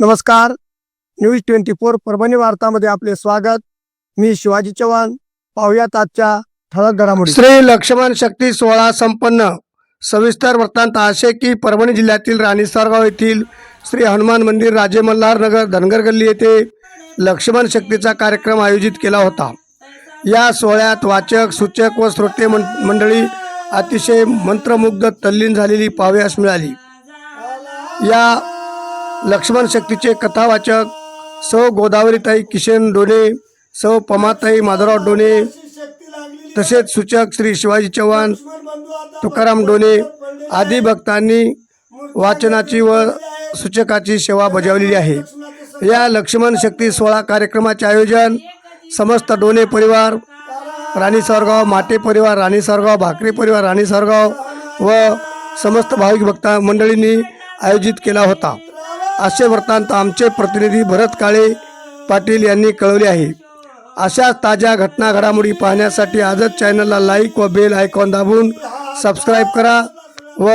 नमस्कार. News twenty four Parbhani वार्तामध्ये आपले स्वागत. मी शिवाजी चव्हाण. पाहुयात आजच्या ठळक घडामोडी. श्री लक्ष्मण शक्ती सोहळा संपन्न. सविस्तर वृत्तांत असे की परभणी जिल्ह्यातील राणीसरगाव येथील श्री हनुमान मंदिर राजे मल्हार नगर धनगर गल्ली येथे लक्ष्मण शक्तीचा कार्यक्रम आयोजित केला होता. या सोहळ्यात वाचक सूचक व श्रोते मं- मंडळी अतिशय मंत्रमुग्ध तल्लीन झालेली पाहुयास मिळाली. या लक्ष्मण शक्तीचे कथावाचक सौ गोदावरीताई किशन डोने सौ पमाताई माधवराव डोणे तसेच सूचक श्री शिवाजी चव्हाण तुकाराम डोणे आदी भक्तांनी वाचनाची व सूचकाची सेवा बजावलेली आहे. या लक्ष्मण शक्ती सोहळा कार्यक्रमाचे आयोजन समस्त डोणे परिवार राणी सरगाव माटे परिवार राणी सरगाव भाकरी परिवार राणी सरगाव व समस्त भाविक भक्ता मंडळींनी आयोजित केला होता. असे वृत्तांत आमचे प्रतिनिधी भरत काळे पाटील यांनी कळवले आहे. अशा ताज्या घटना घडामोडी पाहण्यासाठी आजच चॅनलला लाईक व बेल आयकॉन दाबून सबस्क्राईब करा व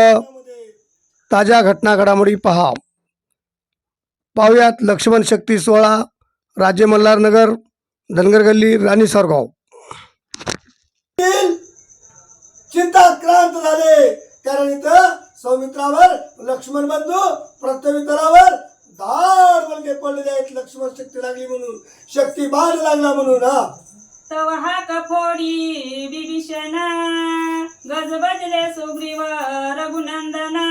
ताज्या घटना घडामोडी पहा. पाहुयात लक्ष्मण शक्ती सोहळा राजे मल्हारनगर धनगर गल्ली राणी सरगाव. चिंताक्रांत झाले. कारण इथं सौमित्रावर लक्ष्मण बंधू प्रत्यवितरावर धाड बलगे पडलेले आहेत लक्ष्मण शक्ती लागली म्हणून. शक्ती बाण लागला म्हणून हा. तव हाक फोडी बिभीषणा गज बजले सुग्रीव रघुनंदना.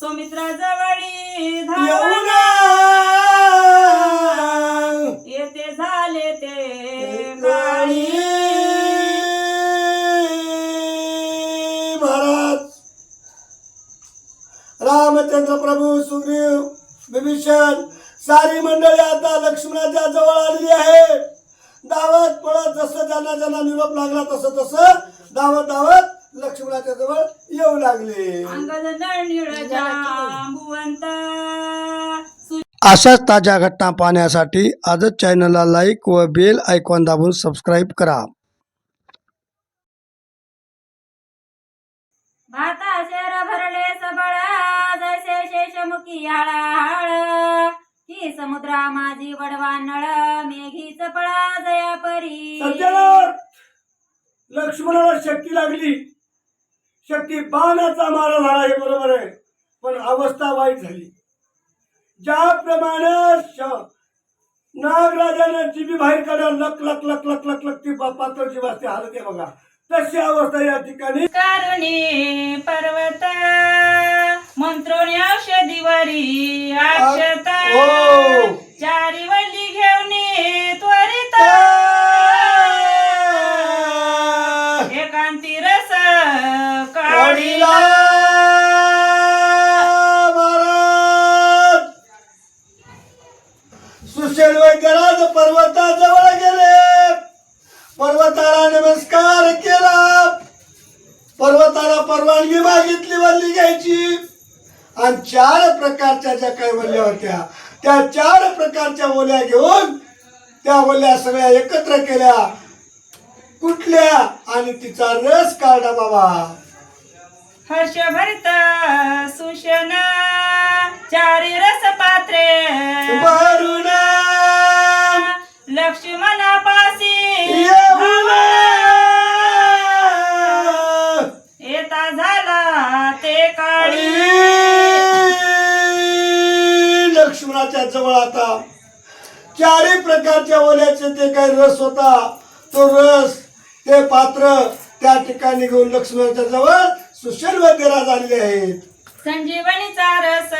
सुमित्रा जवळी धावना रामचंद्र प्रभू सुग्रीव विभीषण सारी मंडळी आता लक्ष्मणाच्या जवळ आलेली आहे. धावत पळत जसं ज्यांना ज्यांना निरोप लागला तसं तसं धावत धावत लक्ष्मणाच्या जवळ येऊ लागले. अशाच ताज्या घटना पाहण्यासाठी आजच चॅनलला लाईक व बेल आयकॉन दाबून सबस्क्राईब करा. ही समुद्रा माझी वडवा नळ मेघीच पळा जया परी. लक्ष्मणाला शक्ती लागली. शक्ती बाणाचा मारा झाला हे बरोबर आहे. पण अवस्था वाईट झाली. ज्याप्रमाणे श- नागराजानं जीबी बाहेर काढा लक लक लक लक लक लक ती पा- पातळची वाजते हालत बघा. तशी अवस्था या ठिकाणी. कारुणी पर्वत मंत्रोणी औषधीवरी अक्षत. चारी वल्ली घेऊन त्वरित. एकांती रस काढीला. सुशेल वैद्यराज पर्वताजवळ गेले. पर्वताला नमस्कार केला. पर्वताला परवानगी मागितली वल्ली घ्यायची. आणि चार प्रकारच्या ज्या काही वल्ल्या होत्या त्या चार प्रकारच्या ओल्या घेऊन त्या वल्ल्या सगळ्या एकत्र केल्या. कुठल्या? आणि तिचा रस काढला बाबा. हर्ष भरित सुशन चारी रस पात्रे. भरून लक्ष्मणापासी जवळ आता. चारही प्रकारच्या ओल्याचे ते काही रस होता. तो रस ते पात्र त्या ठिकाणी घेऊन लक्ष्मणाच्या जवळ सुशील वगैरे झालेले आहेत. संजीवनीचा रस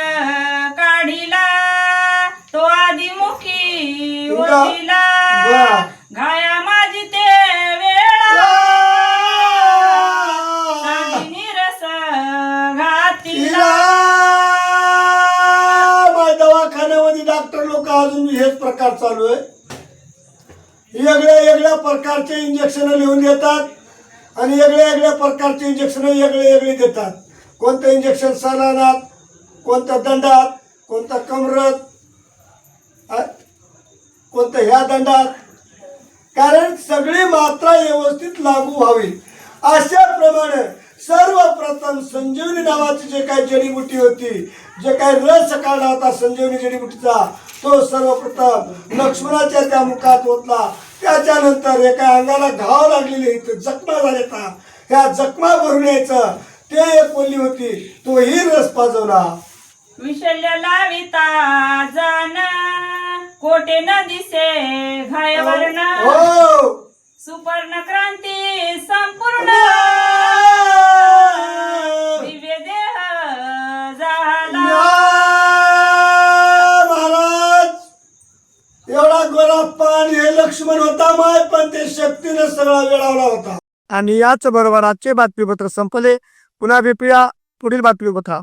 काढिला तो आदिमुखी ओढिला. प्रकार चालू आहे. वेगळ्या वेगळ्या प्रकारचे इंजेक्शन लिहून देतात आणि वेगळ्या वेगळ्या प्रकारचे इंजेक्शन वेगळे वेगळे देतात. कोणतं इंजेक्शन सलानात कोणतं दंडात कोणतं कमरत कोणतं कोणत्या ह्या दंडात. कारण सगळी मात्रा व्यवस्थित लागू व्हावी. अशाप्रमाणे सर्वप्रथम संजीवनी नावाची जे काही जडीबुटी होती जे काही रस काढला होता संजीवनी जडीबुटीचा तो सर्वप्रथम लक्ष्मणाच्या त्या मुखात ओतला. त्याच्यानंतर एका अंगाला घाव लागलेले इथं जखमा झाल्या ह्या जखमा भरून यायचं ते एक बोलली होती तोही रस पाजवला. लाविता जान कोटे न दिसे घायवर्ण हो सुपर्ण क्रांती संपूर्ण. पान हे लक्ष्मण होता माय पण ते शक्तीने सगळा वेळावला होता. आणि याच बरोबर आजचे बातमीपत्र संपले. पुन्हा भेटूया पुढील बातमीपत्र